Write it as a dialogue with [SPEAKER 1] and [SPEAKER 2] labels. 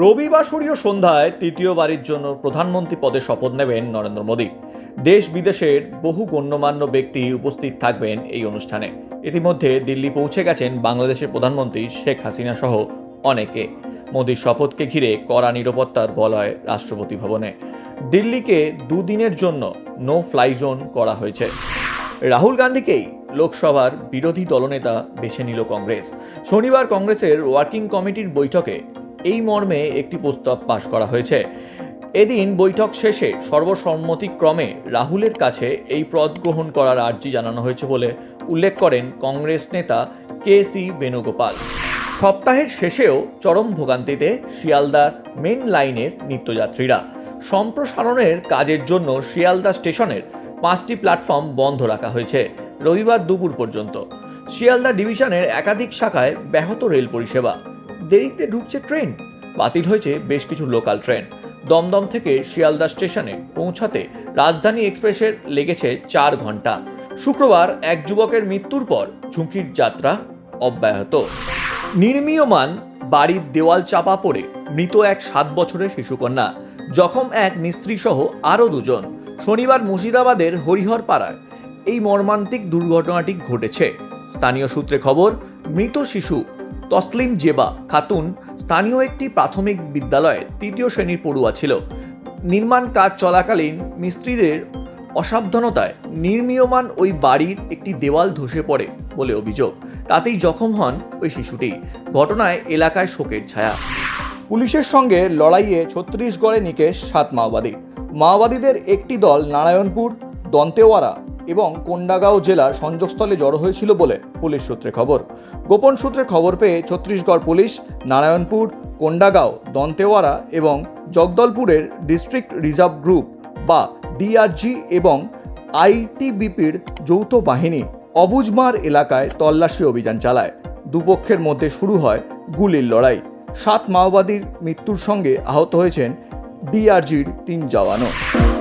[SPEAKER 1] রবিবাসরীয় সন্ধ্যায় তৃতীয়বারের জন্য প্রধানমন্ত্রী পদে শপথ নেবেন নরেন্দ্র মোদী। দেশ বিদেশের বহু গণ্যমান্য ব্যক্তি উপস্থিত থাকবেন এই অনুষ্ঠানে। ইতিমধ্যে দিল্লি পৌঁছে গেছেন বাংলাদেশের প্রধানমন্ত্রী শেখ হাসিনা সহ অনেকে। মোদীর শপথকে ঘিরে কড়া নিরাপত্তার বলয় রাষ্ট্রপতি ভবনে। দিল্লিকে দুদিনের জন্য নো ফ্লাই জোন করা হয়েছে। রাহুল গান্ধীকেই লোকসভার বিরোধী দলনেতা বেছে নিল কংগ্রেস। শনিবার কংগ্রেসের ওয়ার্কিং কমিটির বৈঠকে এই মর্মে একটি প্রস্তাব পাশ করা হয়েছে। এদিন বৈঠক শেষে সর্বসম্মতিক্রমে রাহুলের কাছে এই পদ গ্রহণ করার আর্জি জানানো হয়েছে বলে উল্লেখ করেন কংগ্রেস নেতা কে সি বেণুগোপাল। সপ্তাহের শেষেও চরম ভোগান্তিতে শিয়ালদার মেন লাইনের নিত্যযাত্রীরা। সম্প্রসারণের কাজের জন্য শিয়ালদা স্টেশনের পাঁচটি প্ল্যাটফর্ম বন্ধ রাখা হয়েছে রবিবার দুপুর পর্যন্ত। শিয়ালদা ডিভিশনের একাধিক শাখায় ব্যাহত রেল পরিষেবা। দেরিতে ঢুকছে ট্রেন। বাতিল হয়েছে বেশ কিছু লোকাল ট্রেন। দমদম থেকে শিয়ালদা স্টেশনে পৌঁছাতে রাজধানী এক্সপ্রেসের লেগেছে চার ঘণ্টা শুক্রবার এক যুবকের মৃত্যুর পর ঝুঁকির যাত্রা অব্যাহত। নির্মীয়মান বাড়ির দেওয়াল চাপা পড়ে মৃত এক সাত বছরের শিশুকন্যা। জখম এক মিস্ত্রি সহ আরও দুজন। শনিবার মুর্শিদাবাদের হরিহর পাড়ায় এই মর্মান্তিক দুর্ঘটনাটি ঘটেছে। স্থানীয় সূত্রে খবর, মৃত শিশু তসলিম জেবা খাতুন স্থানীয় একটি প্রাথমিক বিদ্যালয়ের তৃতীয় শ্রেণির পড়ুয়া ছিল। নির্মাণ কাজ চলাকালীন মিস্ত্রিদের অসাবধানতায় নির্মীয়মান ওই বাড়ির একটি দেওয়াল ধসে পড়ে বলে অভিযোগ। তাতেই জখম হন ওই শিশুটি। ঘটনায় এলাকায় শোকের ছায়া। পুলিশের সঙ্গে লড়াইয়ে ছত্তিশগড়ে নিকেশ সাত মাওবাদী। মাওবাদীদের একটি দল নারায়ণপুর দন্তেওয়ারা এবং কোন্ডাগাঁও জেলার সংযোগস্থলে জড়ো হয়েছিল বলে পুলিশ সূত্রে খবর। গোপন সূত্রে খবর পেয়ে ছত্তিশগড় পুলিশ, নারায়ণপুর, কোন্ডাগাঁও দন্তেওয়ারা এবং জগদলপুরের ডিস্ট্রিক্ট রিজার্ভ গ্রুপ বা ডিআরজি এবং আইটিবিপির যৌথ বাহিনী অবুজমার এলাকায় তল্লাশি অভিযান চালায়। দুপক্ষের মধ্যে শুরু হয় গুলির লড়াই। সাত মাওবাদীর মৃত্যুর সঙ্গে আহত হয়েছেন ডিআরজির তিন জওয়ানও।